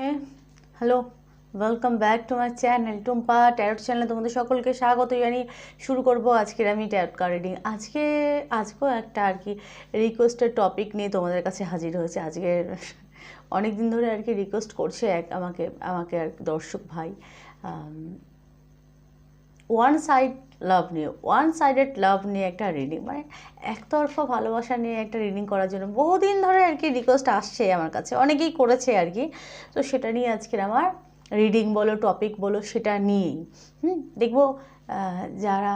হ্যাঁ hello welcome back to my channel Tumpa tarot চ্যানেলে তোমাদের সকলকে স্বাগত জানি শুরু করব আজকের আমি ট্যারট কার্ড রিডিং আজকে, আজকেও একটা আর কি রিকোয়েস্টের টপিক নিয়ে তোমাদের কাছে হাজির হয়েছে। আজকের অনেক দিন ধরে আর কি রিকোয়েস্ট করছে এক আমাকে আমাকে আর দর্শক ভাই। ওয়ান সাইড লাভ নিয়ে ওয়ান সাইডেড লাভ নিয়ে একটা রিডিং মানে একতরফা ভালোবাসা নিয়ে একটা রিডিং করার জন্য বহুদিন ধরে আর কি রিকোয়েস্ট আসছে আমার কাছে, অনেকেই করেছে আর কি। তো সেটা নিয়ে আজকের আমার রিডিং বলো টপিক বলো, সেটা নিয়েই। হুম, দেখব যারা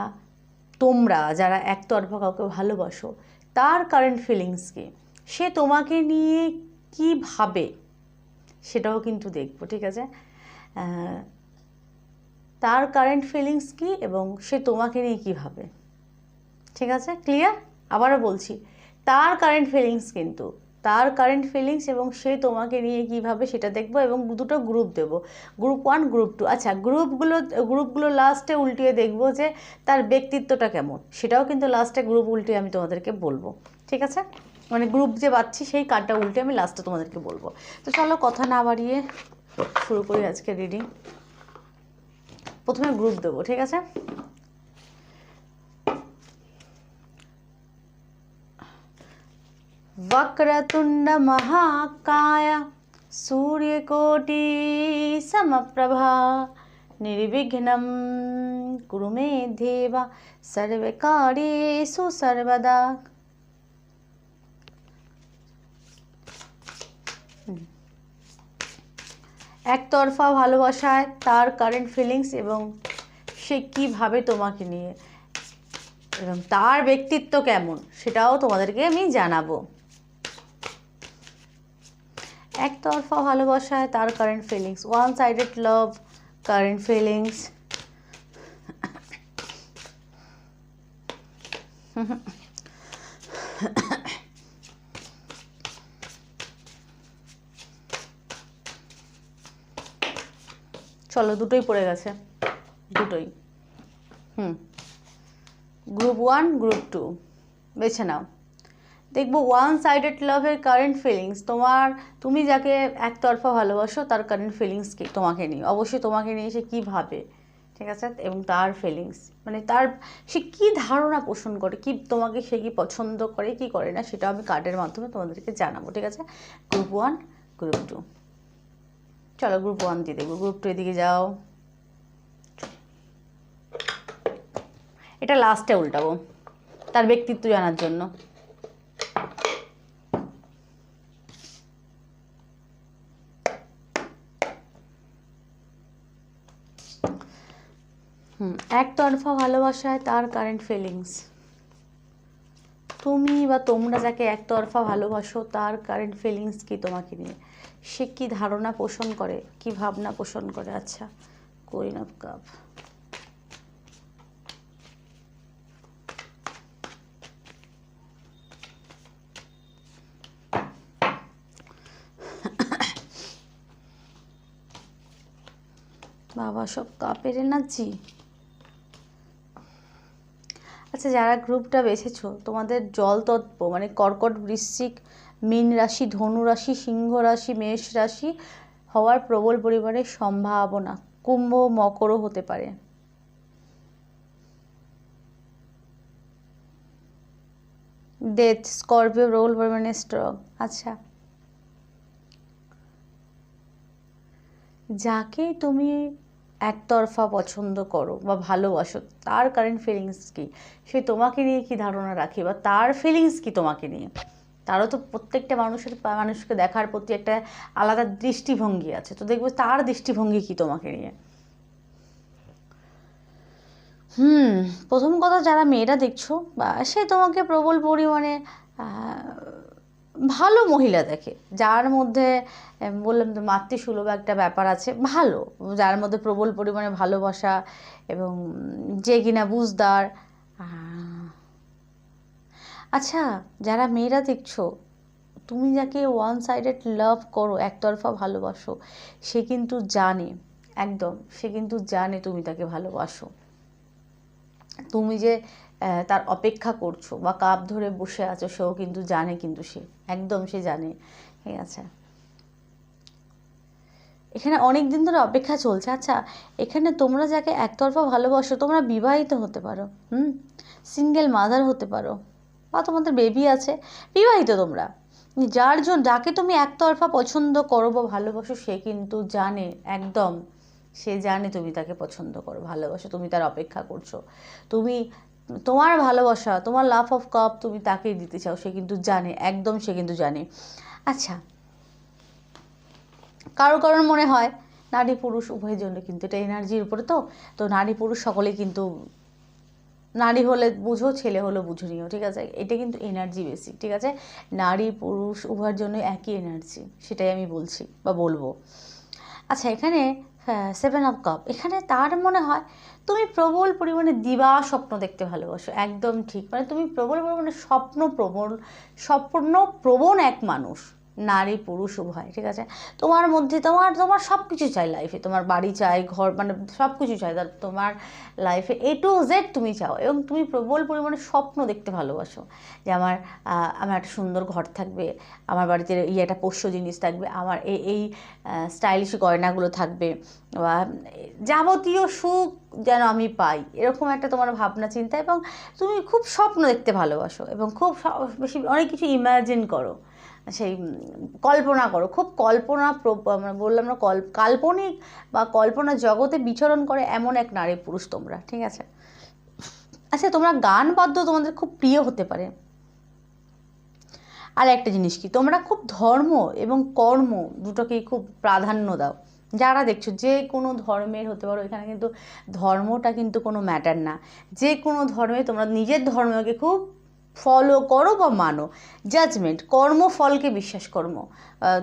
তোমরা, যারা একতরফা কাউকে ভালোবাসো, তার কারেন্ট ফিলিংস কি? সে তোমাকে নিয়ে কি ভাবে, সেটাও কিন্তু দেখব, ঠিক আছে? তার কারেন্ট ফিলিংস কি এবং সে তোমাকে নিয়ে কী ভাবে? ঠিক আছে? ক্লিয়ার আবারও বলছি, তার কারেন্ট ফিলিংস কিন্তু, তার কারেন্ট ফিলিংস এবং সে তোমাকে নিয়ে কীভাবে সেটা দেখব এবং দুটো গ্রুপ দেব। গ্রুপ ওয়ান গ্রুপ টু আচ্ছা গ্রুপগুলো গ্রুপগুলো লাস্টে উল্টিয়ে দেখব যে তার ব্যক্তিত্বটা কেমন। সেটাও কিন্তু লাস্টে গ্রুপ উল্টিয়ে আমি তোমাদেরকে বলব। ঠিক আছে? মানে গ্রুপ যে পাচ্ছি, সেই কার্ডটা উল্টে আমি লাস্টে তোমাদেরকে বলব। তো চলো, কথা না বাড়িয়ে শুরু করি আজকে রিডিং প্রথমে গ্রুপ দেবো ঠিক আছে वक्रतुंड महाकाय सूर्यकोटि समप्रभा निर्विघ्नं कुरु मे देव सर्वकार्येषु सर्वदा একতরফা ভালোবাসায় তার কারেন্ট ফিলিংস এবং সে কীভাবে তোমাকে নিয়ে এবং তার ব্যক্তিত্ব কেমন সেটাও তোমাদেরকে আমি জানাব। একতরফা ভালোবাসায় তার current feelings one sided love current feelings চলো, দুটোই পড়ে গেছে। দুটোই। হুম। গ্রুপ ওয়ান গ্রুপ টু বেছে নাও। দেখব ওয়ান সাইডেড লাভের কারেন্ট ফিলিংস তোমার, তুমি যাকে একতরফা ভালোবাসো, তার কারেন্ট ফিলিংস কি তোমাকে নিয়ে? অবশ্যই তোমাকে নিয়ে সে কী ভাবে, ঠিক আছে? এবং তার ফিলিংস মানে তার, সে কী ধারণা পোষণ করে, কি তোমাকে সে কি পছন্দ করে, কি করে না, সেটা আমি কার্ডের মাধ্যমে তোমাদেরকে জানাব, ঠিক আছে? গ্রুপ ওয়ান গ্রুপ টু চলো গ্রুপ ওয়ান দিয়ে দেখব। গ্রুপ টু এদিকে যাও। এটা লাস্টে উল্টাবো, তার ব্যক্তিত্ব জানার জন্য। হুম, একতরফা ভালোবাসায় তার কারেন্ট ফিলিংস তুমি বা তোমরা যাকে একতরফা ভালোবাসো, তার কারেন্ট ফিলিংস কি তোমাকে নিয়ে? সে কি ধারণা পোষণ করে? কি ভাবনা পোষণ করে? আচ্ছা কুইন অফ কাপ। বাবা, সব কাপের এনার্জি? আচ্ছা যারা গ্রুপটা বেছেছো, তোমাদের জল তত্ত্ব মানে কর্কট বৃশ্চিক মীন রাশি, ধনু রাশি, সিংহ রাশি, মেষ রাশি হওয়ার প্রবল পরিমাণের সম্ভাবনা। কুম্ভ, মকরও হতে পারে। ডেথ স্করপিও প্রবল পরিমাণে স্ট্রং আচ্ছা। যাকে তুমি একতরফা পছন্দ করো বা ভালোবাসো, তার কারেন্ট ফিলিংস কি? সে তোমাকে নিয়ে কি ধারণা রাখে বা তার ফিলিংস কি তোমাকে নিয়ে? তারও তো প্রত্যেকটা মানুষের মানুষকে দেখার প্রতি একটা আলাদা দৃষ্টিভঙ্গি আছে। তো দেখবে তার দৃষ্টিভঙ্গি কি তোমাকে নিয়ে? হুম, প্রথম কথা যারা মেয়েরা দেখছ, বা সে তোমাকে প্রবল পরিমাণে ভালো মহিলা দেখে। যার মধ্যে বললাম তো মাতৃসুলভ একটা ব্যাপার আছে, ভালো। যার মধ্যে প্রবল পরিমাণে ভালোবাসা এবং যে কিনা বুঝদার আচ্ছা যারা মেয়েরা দেখছ, তুমি যাকে ওয়ান সাইডেড লাভ করো, একতরফা ভালোবাসো, সে কিন্তু জানে, একদম, সে কিন্তু জানে তুমি তাকে ভালোবাসো। তুমি যে তার অপেক্ষা করছ বা কাপ ধরে বসে আছো, সেও কিন্তু জানে কিন্তু সে, একদম সে জানে। ঠিক আছে? এখানে অনেক দিন ধরে অপেক্ষা চলছে। আচ্ছা এখানে তোমরা যাকে একতরফা ভালোবাসো, তোমরা বিবাহিত হতে পারো, হুম? সিঙ্গেল মাদার হতে পারো। বা তোমাদের বেবি আছে। বিবাহিত তোমরা। যার জন্য যাকে তুমি একতরফা পছন্দ করো বা ভালোবাসো, সে কিন্তু জানে, একদম, সে জানে তুমি তাকে পছন্দ করো, ভালোবাসো, তুমি তার অপেক্ষা করছ। তুমি তোমার ভালোবাসা, তোমার লাভ অফ কাপ তুমি তাকেই দিতে চাও, সে কিন্তু জানে, একদম সে কিন্তু জানে। আচ্ছা কারও কারোর মনে হয় নারী পুরুষ উভয়ের জন্য কিন্তু এটা এনার্জির উপরে তো তো নারী পুরুষ সকলেই কিন্তু নারী হলে বুঝো, ছেলে হলে বুঝো নিও, ঠিক আছে? এটা কিন্তু এনার্জি বেশি ঠিক আছে? নারী, পুরুষ, উভয়ের জন্য একই এনার্জি সেটাই আমি বলছি বা বলব। আচ্ছা এখানে সেভেন অফ কাপ এখানে তার মনে হয় তুমি প্রবল পরিমাণে দিবা স্বপ্ন দেখতে ভালোবাসো, একদম ঠিক। মানে তুমি প্রবল পরিমাণে স্বপ্ন প্রবল, স্বপ্ন প্রবণ এক মানুষ। নারী পুরুষ উভয়, ঠিক আছে? তোমার মধ্যে তোমার তোমার সব কিছু চাই লাইফে তোমার বাড়ি চাই, ঘর মানে সব কিছু চাই তোমার লাইফে এ টু জেড তুমি চাও এবং তুমি প্রবল পরিমাণে স্বপ্ন দেখতে ভালোবাসো যে আমার আমার একটা সুন্দর ঘর থাকবে, আমার বাড়িতে ইয়ে একটা পোষ্য জিনিস থাকবে, আমার এই এই স্টাইলিশ গয়নাগুলো থাকবে বা যাবতীয় সুখ যেন আমি পাই। এরকম একটা তোমার ভাবনা, চিন্তা এবং তুমি খুব স্বপ্ন দেখতে ভালোবাসো এবং খুব বেশি, অনেক কিছু ইমাজিন করো। সেই কল্পনা করো। খুব কল্পনা বললাম না, কল, কাল্পনিক বা কল্পনা জগতে বিচরণ করে এমন এক নারী পুরুষ তোমরা, ঠিক আছে? আচ্ছা তোমরা গান বাদ্য তোমাদের খুব প্রিয় হতে পারে। আর একটা জিনিস কি, তোমরা খুব ধর্ম এবং কর্ম দুটোকেই খুব প্রাধান্য দাও। যারা দেখছ, যে কোনো ধর্মের হতে পারো, এখানে কিন্তু ধর্মটা কিন্তু কোনো ম্যাটার না। যে কোনো ধর্মে তোমরা নিজের ধর্মকে খুব ফলো করো বা মানো জাজমেন্ট কর্মফলকে বিশ্বাস কর্ম।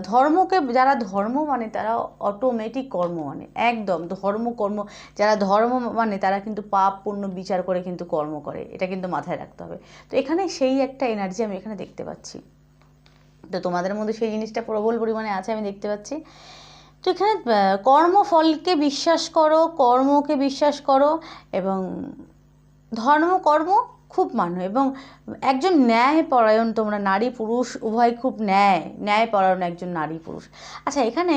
ধর্মকে, যারা ধর্ম মানে তারা অটোমেটিক কর্ম মানে একদম ধর্ম কর্ম, যারা ধর্ম মানে তারা কিন্তু পাপ পূর্ণ বিচার করে কিন্তু কর্ম করে, এটা কিন্তু মাথায় রাখতে হবে। তো এখানে সেই একটা এনার্জি আমি এখানে দেখতে পাচ্ছি। তো তোমাদের মধ্যে সেই জিনিসটা প্রবল পরিমাণে আছে, আমি দেখতে পাচ্ছি। তো এখানে কর্মফলকে বিশ্বাস করো, কর্মকে বিশ্বাস করো, এবং ধর্ম কর্ম খুব মানো এবং একজন ন্যায় পরায়ণ তোমরা নারী পুরুষ, উভয় খুব ন্যায় ন্যায় পরায়ণ একজন নারী পুরুষ। আচ্ছা এখানে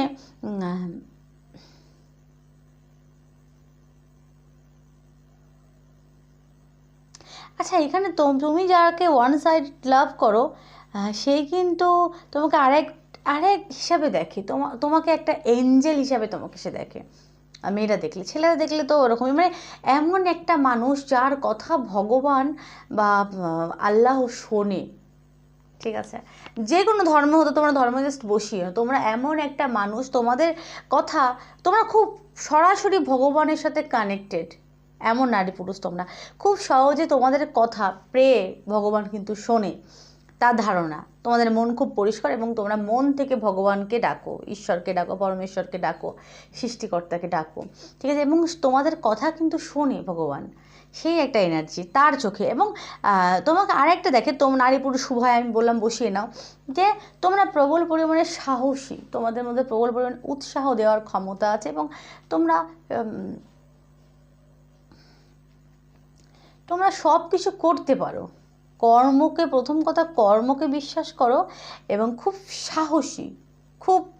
আচ্ছা এখানে তুমি যাকে ওয়ান সাইড লাভ করো সেই কিন্তু তোমাকে আরেক আরেক হিসাবে দেখে, তোমা, তোমাকে একটা এঞ্জেল হিসাবে তোমাকে সে দেখে। মেয়েরা দেখলে, ছেলেরা দেখলে তো ওরকমই মানে এমন একটা মানুষ যার কথা ভগবান বা আল্লাহ শোনে, ঠিক আছে? যে কোনো ধর্ম হতো তোমরা ধর্ম জাস্ট বসিয়ে তোমরা এমন একটা মানুষ, তোমাদের কথা, তোমরা খুব সরাসরি ভগবানের সাথে কানেক্টেড এমন নারী পুরুষ তোমরা। খুব সহজে তোমাদের কথা, প্রে ভগবান কিন্তু শোনে। তার ধারণা। তোমাদের মন খুব পরিষ্কার এবং তোমরা মন থেকে ভগবানকে ডাকো, ঈশ্বরকে ডাকো, পরমেশ্বরকে ডাকো, সৃষ্টিকর্তাকে ডাকো। ঠিক আছে? এবং তোমাদের কথা কিন্তু শোনে ভগবান সেই একটা এনার্জি তার চোখে। এবং তোমাকে আরেকটা দেখে, তোম, নারী পুরুষ উভয় আমি বললাম বসিয়ে নাও, যে তোমরা প্রবল পরিমাণে সাহসী। তোমাদের মধ্যে প্রবল পরিমাণে উৎসাহ দেওয়ার ক্ষমতা আছে এবং তোমরা তোমরা সব কিছু করতে পারো। কর্মকে, প্রথম কথা কর্মকে বিশ্বাস করো এবং খুব সাহসী, খুব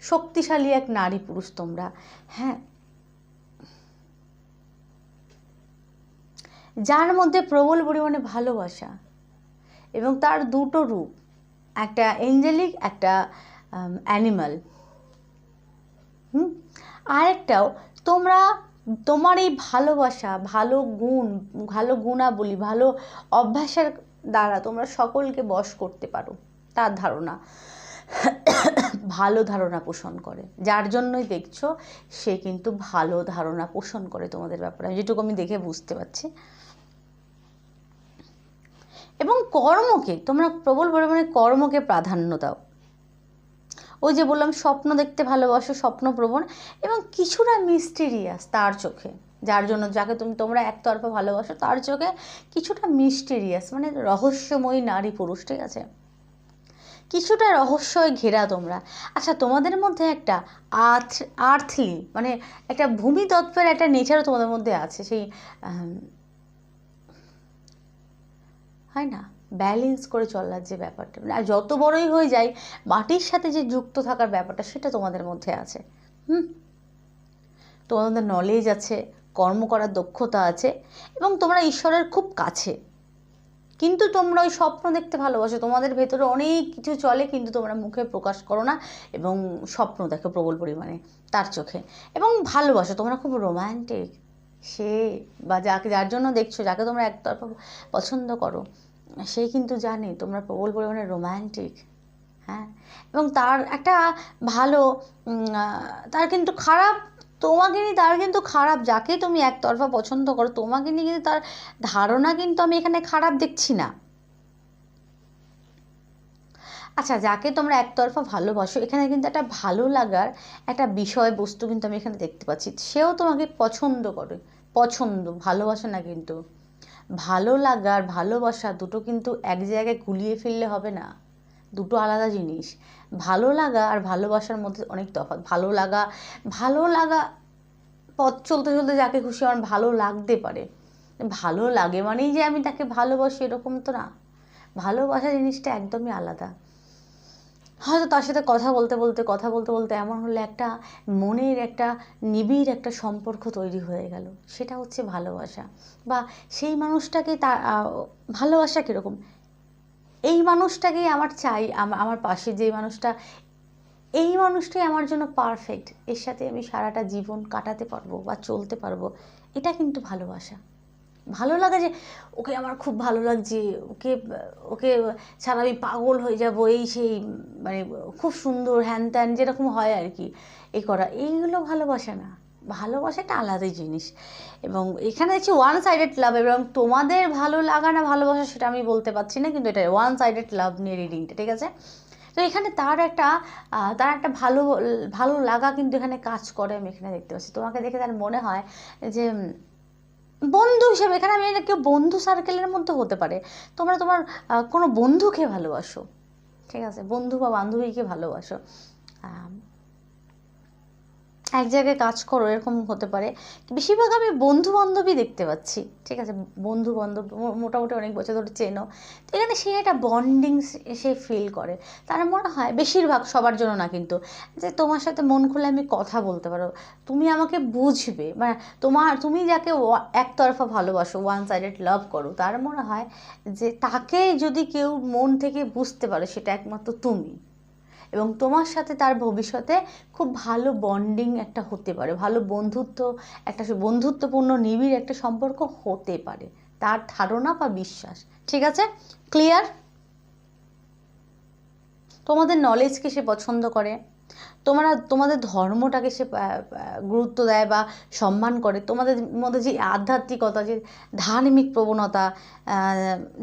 শক্তিশালী এক নারী পুরুষ তোমরা। হ্যাঁ। যার মধ্যে প্রবল পরিমাণে ভালোবাসা এবং তার দুটো রূপ, একটা এঞ্জেলিক একটা অ্যানিমাল হুম? আরেকটাও তোমরা তোমার এই ভালোবাসা, ভালো গুণ, ভালো গুণাবলী, ভালো অভ্যাসের দ্বারা তোমরা সকলকে বশ করতে পারো, তার ধারণা। ভালো ধারণা পোষণ করে। যার জন্যই দেখছ, সে কিন্তু ভালো ধারণা পোষণ করে তোমাদের ব্যাপারে। যেটুকু আমি দেখে বুঝতে পারছি। এবং কর্মকে, তোমরা প্রবল পরিমাণে কর্মকে প্রাধান্য দাও। ওই যে বললাম, স্বপ্ন দেখতে ভালোবাসো স্বপ্নপ্রবণ এবং কিছুটা মিস্টেরিয়াস তার চোখে। যার জন্য যাকে তুমি, তোমরা একতরফা ভালোবাসো, তার চোখে কিছুটা মিস্টেরিয়াস মানে রহস্যময়ী নারী পুরুষ, ঠিক আছে? কিছুটা রহস্যয় ঘেরা তোমরা। আচ্ছা তোমাদের মধ্যে একটা আর্থ, আর্থলি মানে একটা ভূমি তত্ত্বের একটা নেচারও তোমাদের মধ্যে আছে, সেই হয় না? ব্যালেন্স করে চলার যে ব্যাপারটা মানে আর যত বড়ই হয়ে যায় মাটির সাথে যে যুক্ত থাকার ব্যাপারটা সেটা তোমাদের মধ্যে আছে। হুম? তোমাদের নলেজ আছে, কর্ম করার দক্ষতা আছে, এবং তোমরা ঈশ্বরের খুব কাছে। কিন্তু তোমরা ওই স্বপ্ন দেখতে ভালোবাসো। তোমাদের ভেতরে অনেক কিছু চলে, কিন্তু তোমরা মুখে প্রকাশ করো না এবং স্বপ্ন দেখো প্রবল পরিমাণে, তার চোখে। এবং ভালোবাসো, তোমরা খুব রোম্যান্টিক সে বা যাকে, যার জন্য দেখছ, যাকে তোমরা একতরফা পছন্দ করো। সে কিন্তু জানে তোমরা প্রবল পরিমাণে রোম্যান্টিক হ্যাঁ? এবং তার একটা ভালো তার কিন্তু খারাপ তোমাকে নিয়ে তার কিন্তু খারাপ যাকে তুমি একতরফা পছন্দ করো, তোমাকে নিয়ে কিন্তু তার ধারণা কিন্তু আমি এখানে খারাপ দেখছি না। আচ্ছা যাকে তোমরা একতরফা ভালোবাসো, এখানে কিন্তু একটা ভালো লাগার একটা বিষয় বস্তু কিন্তু আমি এখানে দেখতে পাচ্ছি। সেও তোমাকে পছন্দ করে, পছন্দ, ভালোবাসে না কিন্তু। ভালো লাগা আর ভালোবাসা দুটো কিন্তু এক জায়গায় গুলিয়ে ফেললে হবে না। দুটো আলাদা জিনিস। ভালো লাগা আর ভালোবাসার মধ্যে অনেক তফাৎ। ভালো লাগা ভালো লাগা পথ চলতে চলতে যাকে খুশি আমার ভালো লাগতে পারে। ভালো লাগে মানেই যে আমি তাকে ভালোবাসি এরকম তো না। ভালোবাসা জিনিসটা একদমই আলাদা। হয়তো তার সাথে কথা বলতে বলতে, কথা বলতে বলতে এমন হলে একটা মনের একটা নিবিড় একটা সম্পর্ক তৈরি হয়ে গেল। সেটা হচ্ছে ভালোবাসা। বা সেই মানুষটাকে তার ভালোবাসা কীরকম? এই মানুষটাকেই আমার চাই, আম- আমার পাশে যে মানুষটা, এই মানুষটাই আমার জন্য পারফেক্ট এর সাথে আমি সারাটা জীবন কাটাতে পারব বা চলতে পারব। এটা কিন্তু ভালোবাসা। ভালো লাগা যে, ওকে আমার খুব ভালো লাগছে, ওকে ওকে ছাড়া আমি পাগল হয়ে যাব, এই সেই মানে খুব সুন্দর, হ্যান ত্যান যেরকম হয় আর কি এই করা। এইগুলো ভালোবাসা না। ভালোবাসা একটা আলাদাই জিনিস। এবং এখানে হচ্ছে ওয়ান সাইডেড লাভ এবং তোমাদের ভালো লাগা না ভালোবাসা সেটা আমি বলতে পারছি না, কিন্তু এটা ওয়ান সাইডেড লাভ নিয়ে রিডিংটা ঠিক আছে? তো এখানে তার একটা তার একটা ভালো ভালো লাগা কিন্তু এখানে কাজ করে, আমি এখানে দেখতে পাচ্ছি। তোমাকে দেখে তার মনে হয় যে বন্ধু হিসেবে, এখানে আমি কেউ বন্ধু সার্কেলের মধ্যে হতে পারে। তোমরা তোমার কোনো বন্ধুকে ভালোবাসো। ঠিক আছে? বন্ধু বা বান্ধবীকে ভালোবাসো। এক জায়গায় কাজ করো, এরকম হতে পারে। বেশিরভাগ আমি বন্ধু বান্ধবী দেখতে পাচ্ছি, ঠিক আছে? বন্ধু বান্ধব মোটামুটি অনেক বছর ধরে চেনো। এখানে সে একটা বন্ডিং সে ফিল করে। তার মনে হয়, বেশিরভাগ সবার জন্য না কিন্তু, যে তোমার সাথে মন খুলে আমি কথা বলতে পারো তুমি আমাকে বুঝবে মানে তোমার, তুমি যাকে একতরফা ভালোবাসো ওয়ান সাইডেড লাভ করো, তার মনে হয় যে তাকে যদি কেউ মন থেকে বুঝতে পারে, সেটা একমাত্র তুমি। এবং তোমার সাথে তার ভবিষ্যতে খুব ভালো বন্ডিং একটা হতে পারে, ভালো বন্ধুত্ব, একটা বন্ধুত্বপূর্ণ নিবিড় একটা সম্পর্ক হতে পারে। তার ধারণা বা বিশ্বাস, ঠিক আছে? ক্লিয়ার তোমাদের নলেজকে সে পছন্দ করে? তোমরা, তোমাদের ধর্মটাকে সে গুরুত্ব দেয় বা সম্মান করে, তোমাদের মধ্যে যে আধ্যাত্মিকতা, যে ধার্মিক প্রবণতা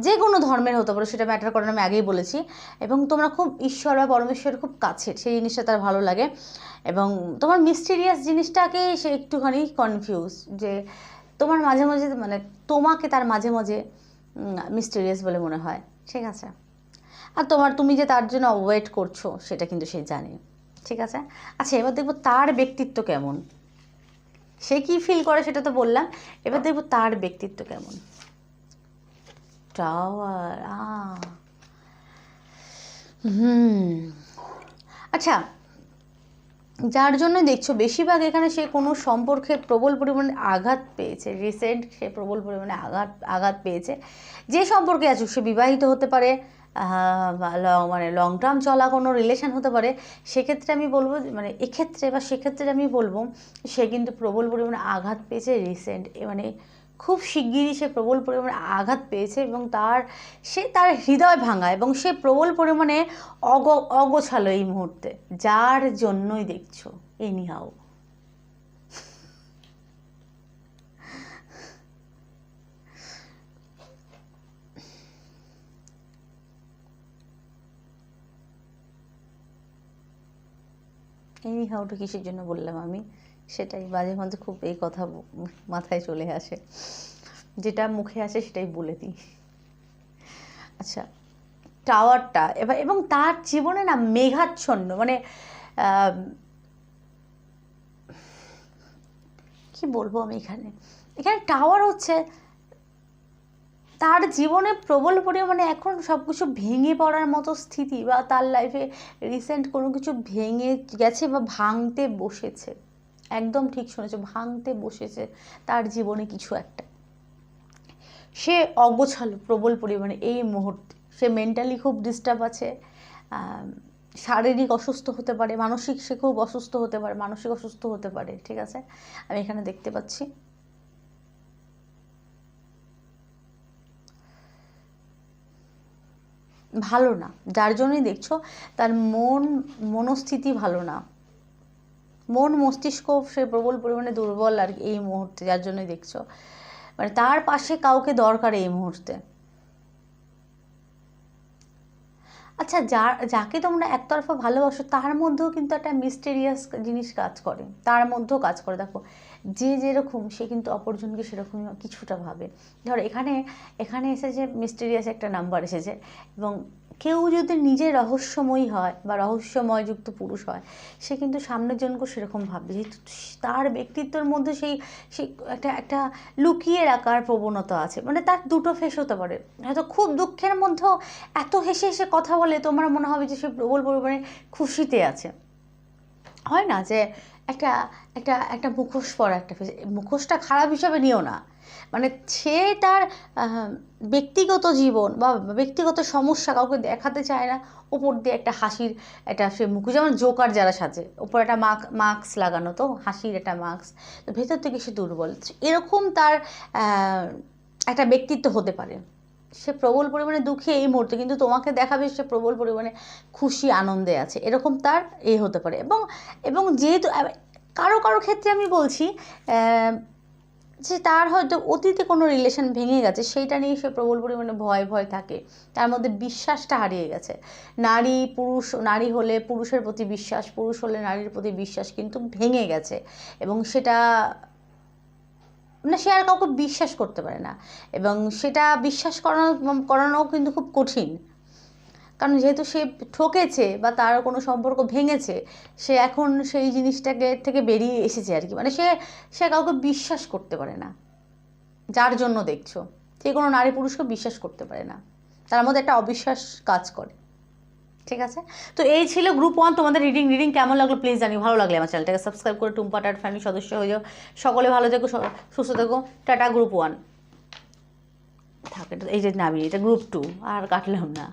যে কোনো ধর্মের হতে পারে, সেটা ম্যাটার করে আমি আগেই বলেছি। এবং তোমরা খুব ঈশ্বর বা পরমেশ্বরের খুব কাছের, সেই জিনিসটা তার ভালো লাগে। এবং তোমার মিস্টিরিয়াস জিনিসটাকে সে একটুখানি কনফিউজ যে তোমার মাঝে মাঝে মানে তোমাকে তার মাঝে মাঝে মিস্টিরিয়াস বলে মনে হয়। ঠিক আছে? আর তোমার, তুমি যে তার জন্য ওয়েট করছ, সেটা কিন্তু সে জানে। ঠিক আছে? আচ্ছা এবার দেখব তার ব্যক্তিত্ব কেমন। সে কি ফিল করে সেটা তো বললাম। এবার দেখব তার ব্যক্তিত্ব কেমন। টাওয়ার, আ, হুম। আচ্ছা যার জন্য দেখছ বেশিরভাগ এখানে সে কোনো সম্পর্কে প্রবল পরিমাণে আঘাত পেয়েছে। রিসেন্ট সে প্রবল পরিমাণে আঘাত আঘাত পেয়েছে। যে সম্পর্কে আছো, সে বিবাহিত হতে পারে লং মানে লং টার্ম চলা কোনো রিলেশান হতে পারে, সেক্ষেত্রে আমি বলব মানে এক্ষেত্রে বা সেক্ষেত্রে আমি বলব, সে কিন্তু প্রবল পরিমাণে আঘাত পেয়েছে রিসেন্ট মানে খুব শিগগিরই সে প্রবল পরিমাণে আঘাত পেয়েছে এবং তার, সে তার হৃদয় ভাঙা এবং সে প্রবল পরিমাণে অগ, অগোছালো এই মুহূর্তে, যার জন্যই দেখছ এনিহাও এনিহাওটা কিসের জন্য বললাম আমি? সেটাই মাঝে মাঝে খুব এই কথা মাথায় চলে আসে। যেটা মুখে আসে সেটাই বলে দিই। আচ্ছা টাওয়ারটা, এবার, এবং তার জীবনে না মেঘাচ্ছন্ন মানে কি বলব আমি এখানে? এখানে টাওয়ার হচ্ছে তার জীবনে প্রবল পরিমাণে এখন সব কিছু ভেঙে পড়ার মতো স্থিতি বা তার লাইফে রিসেন্ট কোনো কিছু ভেঙে গেছে বা ভাঙতে বসেছে। একদম ঠিক শুনেছো, ভাঙতে বসেছে তার জীবনে কিছু একটা। সে অগোছালো, প্রবল পরিমাণে এই মুহূর্তে। সে মেন্টালি খুব ডিস্টার্ব আছে শারীরিক অসুস্থ হতে পারে, মানসিক সে খুব অসুস্থ হতে পারে, মানসিক অসুস্থ হতে পারে, ঠিক আছে? আমি এখানে দেখতে পাচ্ছি। ভালো না। যার জন্যই দেখছ, তার মন, মনস্থিতি ভালো না। মন, মস্তিষ্ক সে প্রবল পরিমাণে দুর্বল আর এই মুহূর্তে, যার জন্যই দেখছ। মানে তার পাশে কাউকে দরকার এই মুহূর্তে। আচ্ছা যার যাকে তোমরা একতরফা ভালোবাসো, তার মধ্যেও কিন্তু একটা মিস্টেরিয়াস জিনিস কাজ করে। তার মধ্যেও কাজ করে। দেখো যে যেরকম, সে কিন্তু অপরজনকে সেরকমই কিছুটা ভাবে। ধর এখানে এখানে এসেছে মিস্টেরিয়াস একটা নাম্বার এসেছে এবং কেউ যদি নিজে রহস্যময়ী হয় বা রহস্যময় যুক্ত পুরুষ হয়, সে কিন্তু সামনের জনকে সেরকম ভাববে। যেহেতু তার ব্যক্তিত্বের মধ্যে সেই সেই একটা একটা লুকিয়ে রাখার প্রবণতা আছে। মানে তার দুটো ফেস হতে পারে। হয়তো খুব দুঃখের মধ্যেও এত হেসে হেসে কথা বলে তোমার মনে হবে যে সে প্রবল পরিমাণে খুশিতে আছে। হয় না যে একটা একটা একটা মুখোশ পরা একটা ফেস মুখোশটা খারাপ হিসাবে নিও না। মানে সে তার ব্যক্তিগত জীবন বা ব্যক্তিগত সমস্যা কাউকে দেখাতে চায় না ওপর দিয়ে একটা হাসির একটা সে মুখোশ। যেমন জোকার যারা সাজে, উপর একটা মাক মাস্ক লাগানো তো, হাসির একটা মাস্ক তো ভেতর থেকে সে দুর্বল। এরকম তার একটা ব্যক্তিত্ব হতে পারে। সে প্রবল পরিমাণে দুঃখী এই মুহূর্তে, কিন্তু তোমাকে দেখাবে সে প্রবল পরিমাণে খুশি, আনন্দে আছে। এরকম তার এ হতে পারে। এবং এবং যেহেতু কারও কারও ক্ষেত্রে আমি বলছি যে তার হয়তো অতীতে কোনো রিলেশন ভেঙে গেছে, সেইটা নিয়ে সে প্রবল পরিমাণে ভয় ভয় থাকে। তার মধ্যে বিশ্বাসটা হারিয়ে গেছে। নারী, পুরুষ, নারী হলে পুরুষের প্রতি বিশ্বাস, পুরুষ হলে নারীর প্রতি বিশ্বাস কিন্তু ভেঙে গেছে। এবং সেটা না, সে আর কাউকে বিশ্বাস করতে পারে না। এবং সেটা বিশ্বাস করানো, করানোও কিন্তু খুব কঠিন। কারণ যেহেতু সে ঠকেছে বা তার কোনো সম্পর্ক ভেঙেছে, সে এখন সেই জিনিসটাকে থেকে বেরিয়ে এসেছে আর কি। মানে সে সে কাউকে বিশ্বাস করতে পারে না। যার জন্য দেখছ। সে কোনো নারী পুরুষকে বিশ্বাস করতে পারে না। তার মধ্যে একটা অবিশ্বাস কাজ করে। ঠিক আছে? তো এই ছিল গ্রুপ ওয়ান তোমাদের রিডিং রিডিং কেমন লাগল? প্লিজ জানি ভালো লাগলে আমার চ্যানেলটাকে সাবস্ক্রাইব করে টুম্পাটার ফ্যামিলি সদস্য হয়ে যাও। সকলে ভালো থেকো সুস্থ থেকো। টাটা গ্রুপ ওয়ান থাকে এই যে নামি এটা গ্রুপ টু আর কাটলাম না।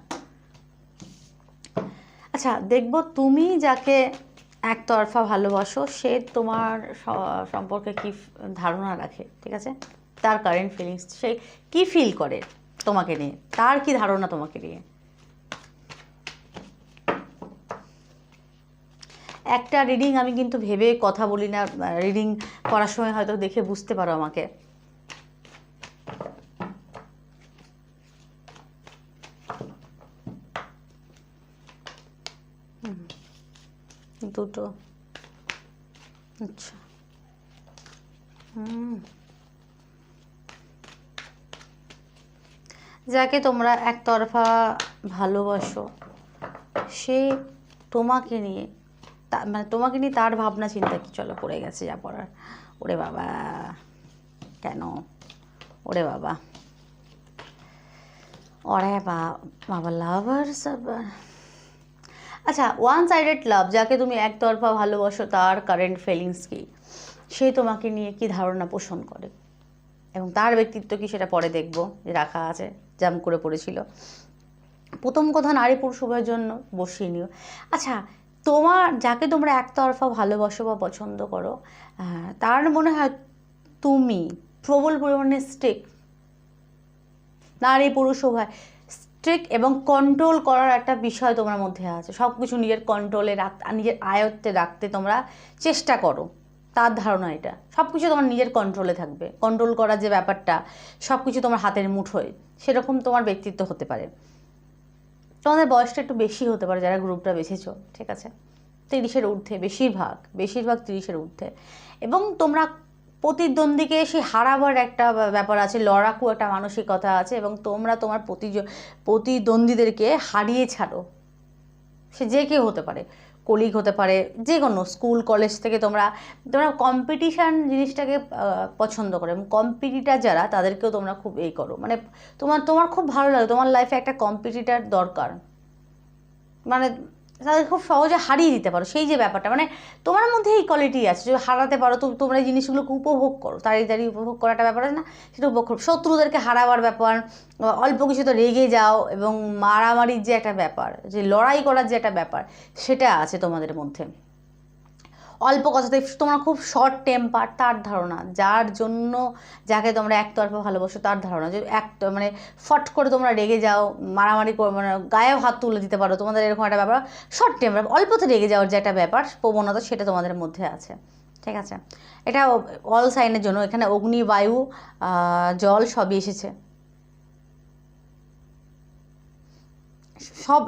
আচ্ছা দেখব তুমি যাকে একতরফা ভালোবাসো, সে তোমার সম্পর্কে কি ধারণা রাখে, ঠিক আছে? তার কারেন্ট ফিলিংস সে কি ফিল করে তোমাকে নিয়ে? তার কি ধারণা তোমাকে নিয়ে? একটা রিডিং আমি কিন্তু ভেবে কথা বলি না রিডিং করার সময় হয়তো দেখে বুঝতে পারো আমাকে। দুটো। আচ্ছা। যাকে তোমরা একতরফা ভালোবাসো, সে তোমাকে নিয়ে মানে তোমাকে নিয়ে তার ভাবনা চিন্তা কি? চলো, পড়ে গেছে যা পড়ার। ওরে বাবা, কেন? ওরে বাবা। ওরে বাবা লাভার্স আচ্ছা ওয়ান সাইডেড লাভ যাকে তুমি একতরফা ভালোবাসো, তার কারেন্ট ফিলিংস কি? সে তোমাকে নিয়ে কি ধারণা পোষণ করে? এবং তার ব্যক্তিত্ব কি সেটা পরে দেখব, যে রাখা আছে জাম করে পড়েছিল। প্রথম কথা নারী পুরুষ উভয়ের জন্য, বসিয়ে নিও। আচ্ছা তোমার, যাকে তোমরা একতরফা ভালোবাসো বা পছন্দ করো তার মনে হয় তুমি প্রবল পরিমাণে স্টেক নারী পুরুষ উভয়। স্ট্রিক এবং কন্ট্রোল করার একটা বিষয় তোমার মধ্যে আছে। সব কিছু নিজের কন্ট্রোলে রাখতে নিজের আয়ত্তে রাখতে তোমরা চেষ্টা করো। তার ধারণা এটা। সব কিছু তোমার নিজের কন্ট্রোলে থাকবে। কন্ট্রোল করার যে ব্যাপারটা সব কিছু তোমার হাতের মুঠোয়। সেরকম তোমার ব্যক্তিত্ব হতে পারে। তোমাদের বয়সটা একটু বেশি হতে পারে যারা গ্রুপটা বেছেছো, ঠিক আছে? তিরিশের ঊর্ধ্বে, বেশিরভাগ বেশিরভাগ তিরিশের ঊর্ধ্বে। এবং তোমরা প্রতিদ্বন্দ্বীকে সে হারাবার একটা ব্যাপার আছে, লড়াকু একটা মানসিকতা আছে, এবং তোমরা তোমার প্রতিদ্বন্দ্বীদেরকে হারিয়ে ছাড়ো। সে যে কেউ হতে পারে। কলিগ হতে পারে যে কোনো স্কুল কলেজ থেকে তোমরা তোমরা কম্পিটিশান জিনিসটাকে পছন্দ করো এবং কম্পিটিটার যারা, তাদেরকেও তোমরা খুব এই করো। মানে তোমার তোমার খুব ভালো লাগে, তোমার লাইফে একটা কম্পিটিটার দরকার। মানে তাদের খুব সহজে হারিয়ে দিতে পারো। সেই যে ব্যাপারটা মানে তোমার মধ্যে এই কোয়ালিটি আছে যদি হারাতে পারো, তো তোমরা এই জিনিসগুলোকে উপভোগ করো। তাড়িয়ে দাঁড়িয়ে উপভোগ করাটা ব্যাপার আছে না, সেটা উপভোগ করো। শত্রুদেরকে হারাবার ব্যাপার, অল্প কিছু তো রেগে যাও এবং মারামারির যে একটা ব্যাপার, যে লড়াই করার যে একটা ব্যাপার, সেটা আছে তোমাদের মধ্যে। অল্প কথাতে তোমরা খুব শর্ট টেম্পার তার ধারণা। যার জন্য যাকে তোমরা একতরফা ভালোবাসো, তার ধারণা। যে এক মানে ফট করে তোমরা রেগে যাও, মারামারি করে মানে গায়েও হাত তুলে দিতে পারো। তোমাদের এরকম একটা ব্যাপার শর্ট টেম্পার অল্পতে রেগে যাওয়ার যে একটা ব্যাপার, প্রবণতা সেটা তোমাদের মধ্যে আছে। ঠিক আছে? এটা অল সাইনের জন্য। এখানে অগ্নি, বায়ু জল সবই এসেছে। সব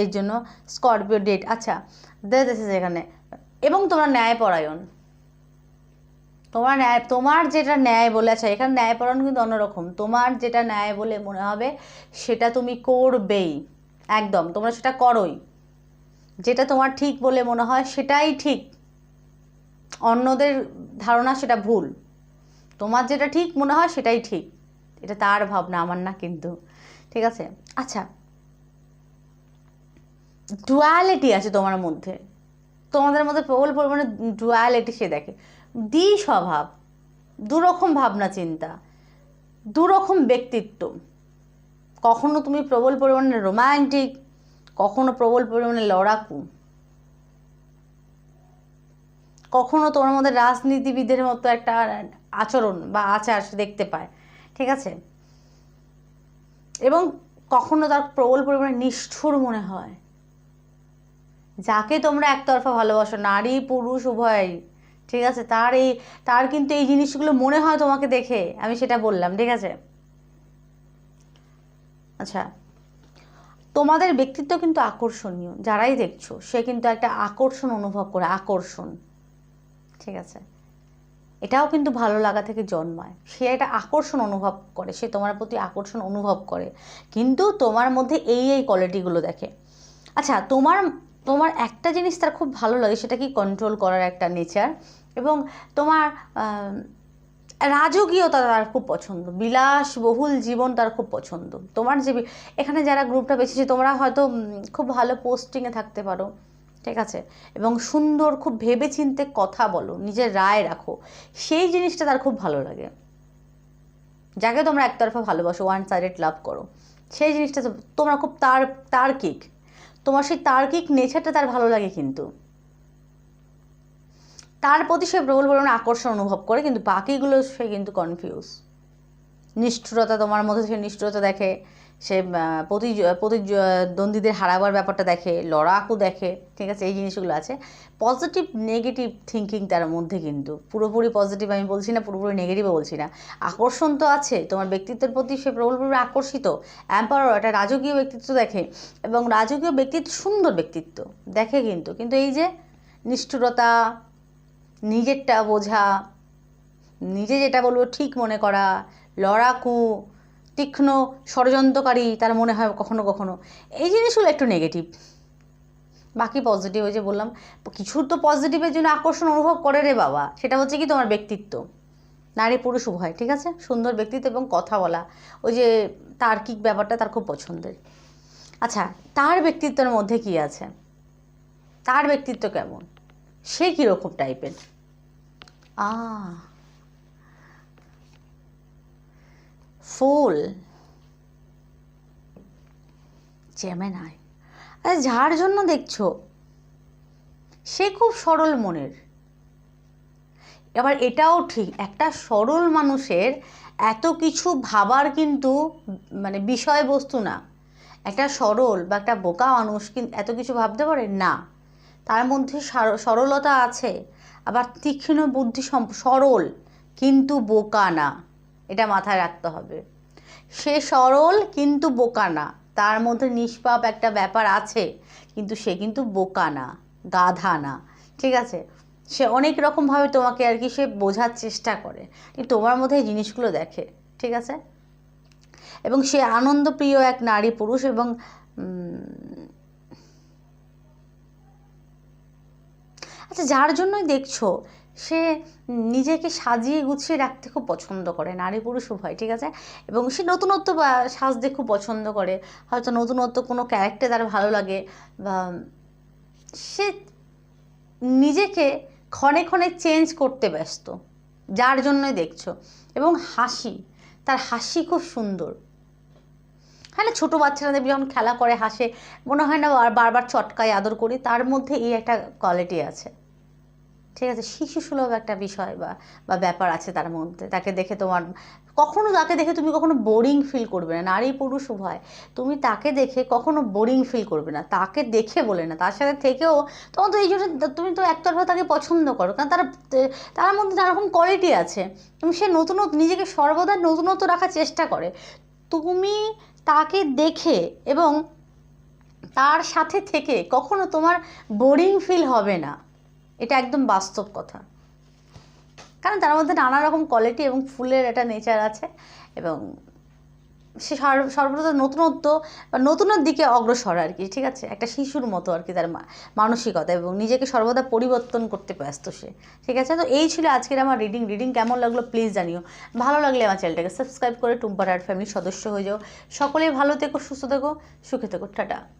এই জন্য স্করপিও ডেট। আচ্ছা এসেছে এখানে। এবং তোমরা ন্যায়পরায়ণ। তোমার ন্যায় তোমার যেটা ন্যায় বলে আছে এখানে ন্যায়পরায়ণ কিন্তু অন্যরকম। তোমার যেটা ন্যায় বলে মনে হবে, সেটা তুমি করবেই। একদম, তোমরা সেটা করোই। যেটা তোমার ঠিক বলে মনে হয়, সেটাই ঠিক। অন্যদের ধারণা সেটা ভুল। তোমার যেটা ঠিক মনে হয়, সেটাই ঠিক। এটা তার ভাবনা, আমার না কিন্তু। ঠিক আছে? আচ্ছা ডুয়ালিটি আছে তোমার মধ্যে। তোমাদের মধ্যে প্রবল পরিমাণে ডুয়ালিটি সে দেখে। দ্বি স্বভাব দুরকম ভাবনা চিন্তা, দুরকম ব্যক্তিত্ব। কখনো তুমি প্রবল পরিমাণে রোমান্টিক কখনো প্রবল পরিমাণে লড়াকু। কখনো তোমার মধ্যে রাজনীতিবিদের মতো একটা আচরণ বা আচার দেখতে পায়, ঠিক আছে? এবং কখনো তার প্রবল পরিমাণে নিষ্ঠুর মনে হয়। যাকে তোমরা একতরফা ভালোবাসো, নারী, পুরুষ উভয়ই ঠিক আছে? তার এই, তার কিন্তু এই জিনিসগুলো মনে হয় তোমাকে দেখে, আমি সেটা বললাম, ঠিক আছে? আচ্ছা তোমাদের ব্যক্তিত্ব কিন্তু আকর্ষণীয়, যারাই দেখছ, সে কিন্তু একটা আকর্ষণ অনুভব করে, আকর্ষণ। ঠিক আছে? এটাও কিন্তু ভালো লাগা থেকে জন্মায়। সে একটা আকর্ষণ অনুভব করে, সে তোমার প্রতি আকর্ষণ অনুভব করে। কিন্তু তোমার মধ্যে এই এই কোয়ালিটিগুলো দেখে। আচ্ছা তোমার তোমার একটা জিনিস তার খুব ভালো লাগে, সেটা কি কন্ট্রোল করার একটা নেচার এবং তোমার রাজকীয়তা তার খুব পছন্দ, বিলাসবহুল জীবন তার খুব পছন্দ। তোমার যে এখানে যারা গ্রুপটা বেছেছে তোমরা হয়তো খুব ভালো পোস্টিংয়ে থাকতে পারো, ঠিক আছে? এবং সুন্দর, খুব ভেবেচিন্তে কথা বলো, নিজের রায় রাখো, সেই জিনিসটা তার খুব ভালো লাগে। যাকে তোমরা একতরফা ভালোবাসো ওয়ান সাইডেড লাভ করো, সেই জিনিসটা তোমরা খুব তার, তার্কিক। তোমার সেই তার্কিক নেচারটা তার ভালো লাগে কিন্তু। তার প্রতি সে প্রবল পরিমাণে আকর্ষণ অনুভব করে, কিন্তু বাকিগুলো সে কিন্তু কনফিউজ নিষ্ঠুরতা তোমার মধ্যে সে নিষ্ঠুরতা দেখে সে প্রতি প্রতিদ্বন্দ্বীদের হারাবার ব্যাপারটা দেখে, লড়াকু দেখে, ঠিক আছে, এই জিনিসগুলো আছে। পজিটিভ নেগেটিভ থিঙ্কিং তার মধ্যে কিন্তু, পুরোপুরি পজিটিভ আমি বলছি না, পুরোপুরি নেগেটিভও বলছি না। আকর্ষণ তো আছে, তোমার ব্যক্তিত্বের প্রতি সে প্রবল পরিমাণে আকর্ষিত। অ্যাম্পায়ার একটা রাজকীয় ব্যক্তিত্ব দেখে, এবং রাজকীয় ব্যক্তিত্ব সুন্দর ব্যক্তিত্ব দেখে কিন্তু। কিন্তু এই যে নিষ্ঠুরতা, নিজেরটা বোঝা, নিজে যেটা বলব ঠিক মনে করা, লড়াকু তীক্ষ্ণ ষড়যন্ত্রকারী তার মনে হয় কখনো কখনো। এই জিনিসগুলো একটু নেগেটিভ বাকি পজিটিভ ওই যে বললাম কিছু তো পজিটিভের জন্য আকর্ষণ অনুভব করে রে বাবা। সেটা হচ্ছে কি তোমার ব্যক্তিত্ব। নারী পুরুষ উভয়, ঠিক আছে? সুন্দর ব্যক্তিত্ব এবং কথা বলা। ওই যে তার্কিক ব্যাপারটা তার খুব পছন্দের। আচ্ছা তার ব্যক্তিত্বের মধ্যে কি আছে? তার ব্যক্তিত্ব কেমন? সে কীরকম টাইপের আ ফুল। জেমেনাই আরে যার জন্য দেখছ, সে খুব সরল মনের। এবার এটাও ঠিক, একটা সরল মানুষের এত কিছু ভাবার কিন্তু মানে বিষয়বস্তু না। একটা সরল বা একটা বোকা মানুষ কিন্তু এত কিছু ভাবতে পারে? না। তার মধ্যে সার- সরলতা আছে, আবার তীক্ষ্ণ বুদ্ধি সরল, কিন্তু বোকা না। এটা মাথায় রাখতে হবে। সে সরল কিন্তু বোকা না। তার মধ্যে নিষ্পাপ একটা ব্যাপার আছে, কিন্তু সে কিন্তু বোকা না, গাধা না। ঠিক আছে? সে অনেক রকমভাবে তোমাকে আর কি সে বোঝার চেষ্টা করে। তোমার মধ্যে এই জিনিসগুলো দেখে, ঠিক আছে? এবং সে আনন্দপ্রিয় এক নারী পুরুষ এবং আচ্ছা যার জন্যই দেখছ সে নিজেকে সাজিয়ে গুছিয়ে রাখতে খুব পছন্দ করে, নারী পুরুষ উভয়, ঠিক আছে? এবং সে নতুনত্ব সাজতে খুব পছন্দ করে। হয়তো নতুনত্ব কোনো ক্যারেক্টার তার ভালো লাগে বা সে নিজেকে ক্ষণে ক্ষণে চেঞ্জ করতে ব্যস্ত, যার জন্যই দেখছ। এবং হাসি, তার হাসি খুব সুন্দর। হ্যাঁ না, ছোটো বাচ্চারা দেখবি যখন খেলা করে হাসে, মনে হয় না বারবার চটকায় আদর করি, তার মধ্যে এই একটা কোয়ালিটি আছে। ঠিক আছে শিশু সুলভ একটা বিষয় বা বা ব্যাপার আছে তার মধ্যে। তাকে দেখে তোমার, কখনো তাকে দেখে তুমি কখনো বোরিং ফিল করবে না। নারী পুরুষ উভয়, তুমি তাকে দেখে কখনো বোরিং ফিল করবে না। তাকে দেখে বলে না। তার সাথে থেকেও তোমার তো এই জন্য তুমি তো একতরফা তাকে পছন্দ করো। কারণ তার তার মধ্যে নানা রকম কোয়ালিটি আছে। এবং সে নতুনত্ব, নিজেকে সর্বদা নতুনত্ব রাখার চেষ্টা করে। তুমি তাকে দেখে এবং তার সাথে থেকে কখনো তোমার বোরিং ফিল হবে না। এটা একদম বাস্তব কথা। কারণ তার মধ্যে নানা রকম কোয়ালিটি এবং ফুলের একটা নেচার আছে এবং সে সর্ব- সর্বদা নতুনত্ব বা নতুনের দিকে অগ্রসর আর কি, ঠিক আছে? একটা শিশুর মতো আর কি তার মানসিকতা এবং নিজেকে সর্বদা পরিবর্তন করতে ব্যস্ত সে, ঠিক আছে? তো এই ছিল আজকের আমার রিডিং রিডিং কেমন লাগল প্লিজ জানিও। ভালো লাগলে আমার চ্যানেলটাকে সাবস্ক্রাইব করে টুম্পার আর ফ্যামিলির সদস্য হয়ে যাও। সকলেই ভালো থেকো, সুস্থ থেকো, সুখে থেকো। টাটা।